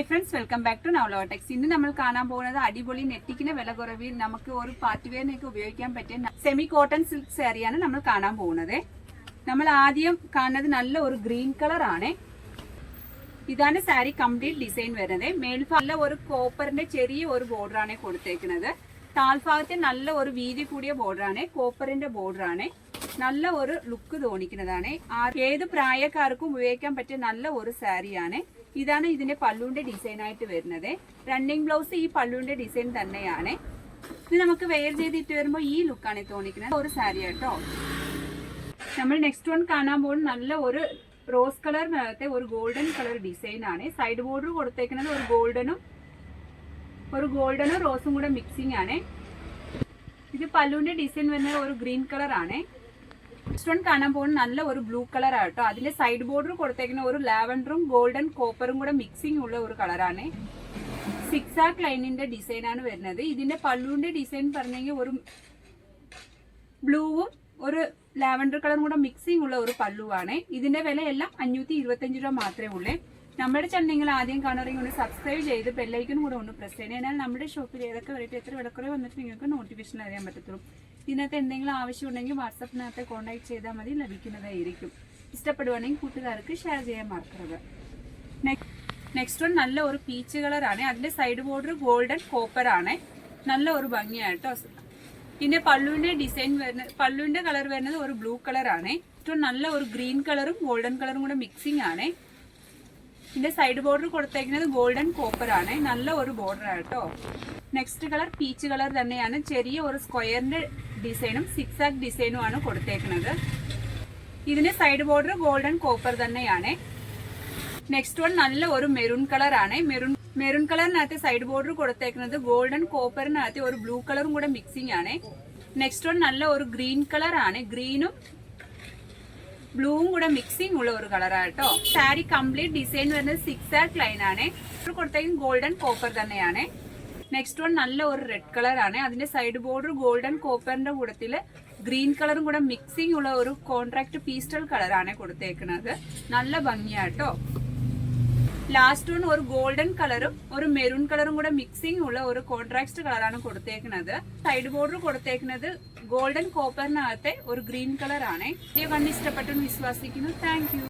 Hi friends welcome back to നവലോടെക്സ് ഇന്ന് നമ്മൾ കാണാൻ പോകുന്നത് അടിപൊളി നെറ്റിക്കിന് വില കുറവിൽ നമുക്ക് ഒരു പാർട്ടി വെയറിനൊക്കെ ഉപയോഗിക്കാൻ പറ്റിയ സെമി കോട്ടൺ സിൽക്ക് സാരിയാണ് നമ്മൾ കാണാൻ പോകുന്നത്. നമ്മൾ ആദ്യം കാണുന്നത് നല്ല ഒരു ഗ്രീൻ കളർ ആണ്. ഇതാണ് സാരി കംപ്ലീറ്റ് ഡിസൈൻ വരുന്നത്. മേൽഭാഗം ഒരു കോപ്പറിന്റെ ചെറിയ ഒരു ബോർഡർ ആണ് കൊടുത്തേക്കുന്നത്. താൽഭാഗത്തെ നല്ല ഒരു വീതി കൂടിയ ബോർഡറാണ് കോപ്പറിന്റെ ബോർഡറാണ് നല്ല ഒരു ലുക്ക് തോന്നിക്കുന്നതാണ്. ഏത് പ്രായക്കാർക്കും ഉപയോഗിക്കാൻ പറ്റിയ നല്ല ഒരു സാരിയാണ് ഇതാണ് ഇതിന്റെ പല്ലുവിന്റെ ഡിസൈൻ ആയിട്ട് വരുന്നത്. റണ്ണിങ് ബ്ലൗസ് ഈ പല്ലുവിന്റെ ഡിസൈൻ തന്നെയാണ്. ഇത് നമുക്ക് വെയർ ചെയ്തിട്ട് വരുമ്പോൾ ഈ ലുക്കാണ് തോന്നിക്കുന്നത്. ഒരു സാരി കേട്ടോ നമ്മൾ നെക്സ്റ്റ് വൺ കാണാൻ പോകുന്ന നല്ല ഒരു റോസ് കളറിനകത്തെ ഒരു ഗോൾഡൻ കളർ ഡിസൈൻ ആണ്. സൈഡ് ബോർഡർ കൊടുത്തേക്കുന്നത് ഒരു ഗോൾഡനും ഒരു ഗോൾഡനും റോസും കൂടെ മിക്സിംഗ് ആണ്. ഇത് പല്ലുവിന്റെ ഡിസൈൻ വരുന്നത് ഒരു ഗ്രീൻ കളർ ആണ്. നെക്സ്റ്റ് വൺ കാണാൻ പോകുന്ന നല്ല ഒരു ബ്ലൂ കളർ ആട്ടോ അതിന്റെ സൈഡ് ബോർഡർ കൊടുത്തേക്കുന്ന ഒരു ലാവൻഡറും ഗോൾഡൻ കോപ്പറും കൂടെ മിക്സിംഗ് ഉള്ള ഒരു കളറാണ് സിക്സ് ആക്ക് ലൈനിന്റെ ഡിസൈൻ ആണ് വരുന്നത്. ഇതിന്റെ പള്ളുവിന്റെ ഡിസൈൻ പറഞ്ഞെങ്കിൽ ഒരു ബ്ലൂവും ഒരു ലാവൻഡർ കളറും കൂടെ മിക്സിംഗ് ഉള്ള ഒരു പല്ലുവാണ് ഇതിന്റെ വില എല്ലാം അഞ്ഞൂറ്റി ഇരുപത്തഞ്ച് രൂപ മാത്രമേ ഉള്ളൂ. നമ്മുടെ ചാനൽ ആദ്യം കാണുകയാണെങ്കിൽ ഒന്ന് സബ്സ്ക്രൈബ് ചെയ്ത് ബെല്ലൈക്കനും കൂടെ ഒന്ന് പ്രസ് ചെയ്യണം. എന്നാൽ നമ്മുടെ ഷോപ്പിൽ ഏതൊക്കെ വെറൈറ്റി എത്ര വിലക്കുറവ് വന്നിട്ട് നിങ്ങൾക്ക് നോട്ടിഫിക്കേഷൻ അറിയാൻ പറ്റത്തുള്ളൂ. ഇതിനകത്ത് എന്തെങ്കിലും ആവശ്യമുണ്ടെങ്കിൽ വാട്സപ്പിനകത്ത് കോൺടാക്ട് ചെയ്താൽ മതി ലഭിക്കുന്നതായിരിക്കും. ഇഷ്ടപ്പെടുവാണെങ്കിൽ കൂട്ടുകാർക്ക് ഷെയർ ചെയ്യാൻ മറക്കരുത്. നെക്സ്റ്റ് വൺ നല്ല ഒരു പീച്ച് കളറാണ് അതിന്റെ സൈഡ് ബോർഡർ ഗോൾഡൻ കോപ്പർ ആണ്. നല്ല ഒരു ഭംഗിയായിട്ടോ പിന്നെ പല്ലുവിന്റെ ഡിസൈൻ വരുന്ന പല്ലുവിന്റെ കളർ വരുന്നത് ഒരു ബ്ലൂ കളറാണ് ഏറ്റവും നല്ല ഒരു ഗ്രീൻ കളറും ഗോൾഡൻ കളറും കൂടെ മിക്സിംഗ് ആണ്. ഇതിന്റെ സൈഡ് ബോർഡർ കൊടുത്തേക്കുന്നത് ഗോൾഡൻ കോപ്പർ ആണ്. നല്ല ഒരു ബോർഡർ ആട്ടോ. നെക്സ്റ്റ് കളർ പീച്ച് കളർ തന്നെയാണ്. ചെറിയ ഒരു സ്ക്വയറിന്റെ ഡിസൈനും സിക്സ് ആക്ക് ഡിസൈനും ആണ് കൊടുത്തേക്കുന്നത്. ഇതിന് സൈഡ് ബോർഡർ ഗോൾഡൻ കോപ്പർ തന്നെയാണ്. നെക്സ്റ്റ് വൺ നല്ല ഒരു മെറൂൺ കളർ ആണ്. മെറൂൺ മെറൂൺ കളറിനകത്ത് സൈഡ് ബോർഡർ കൊടുത്തേക്കുന്നത് ഗോൾഡൻ കോപ്പറിനകത്ത് ഒരു ബ്ലൂ കളറും കൂടെ മിക്സിംഗ് ആണ്. നെക്സ്റ്റ് വൺ നല്ല ഒരു ഗ്രീൻ കളർ ആണ്. ഗ്രീനും ബ്ലൂവും കൂടെ മിക്സിംഗ് ഉള്ള ഒരു കളറാട്ടോ സാരി കംപ്ലീറ്റ് ഡിസൈൻ വരുന്നത് സിക്സ് ആക്ക് ലൈൻ ആണ്. കൊടുത്തേക്കും ഗോൾഡൻ കോപ്പർ തന്നെയാണ്. നെക്സ്റ്റ് വൺ നല്ല ഒരു റെഡ് കളർ ആണ്. അതിന്റെ സൈഡ് ബോർഡർ ഗോൾഡൻ കോപ്പറിന്റെ കൂടത്തിൽ ഗ്രീൻ കളറും കൂടെ മിക്സിംഗ് ഉള്ള ഒരു കോൺട്രാക്ട് പീസ്റ്റൽ കളറാണ് കൊടുത്തേക്കുന്നത് നല്ല ഭംഗിയാട്ടോ. ലാസ്റ്റ് വൺ ഒരു ഗോൾഡൻ കളറും ഒരു മെറൂൺ കളറും കൂടെ മിക്സിംഗ് ഉള്ള ഒരു കോൺട്രാക്സ്റ്റ് കളറാണ് കൊടുത്തേക്കുന്നത് സൈഡ് ബോർഡർ കൊടുത്തേക്കുന്നത് ഗോൾഡൻ കോപ്പറിനകത്തെ ഒരു ഗ്രീൻ കളർ ആണ്. കണ്ട് ഇഷ്ടപ്പെട്ടെന്ന് വിശ്വസിക്കുന്നു. താങ്ക്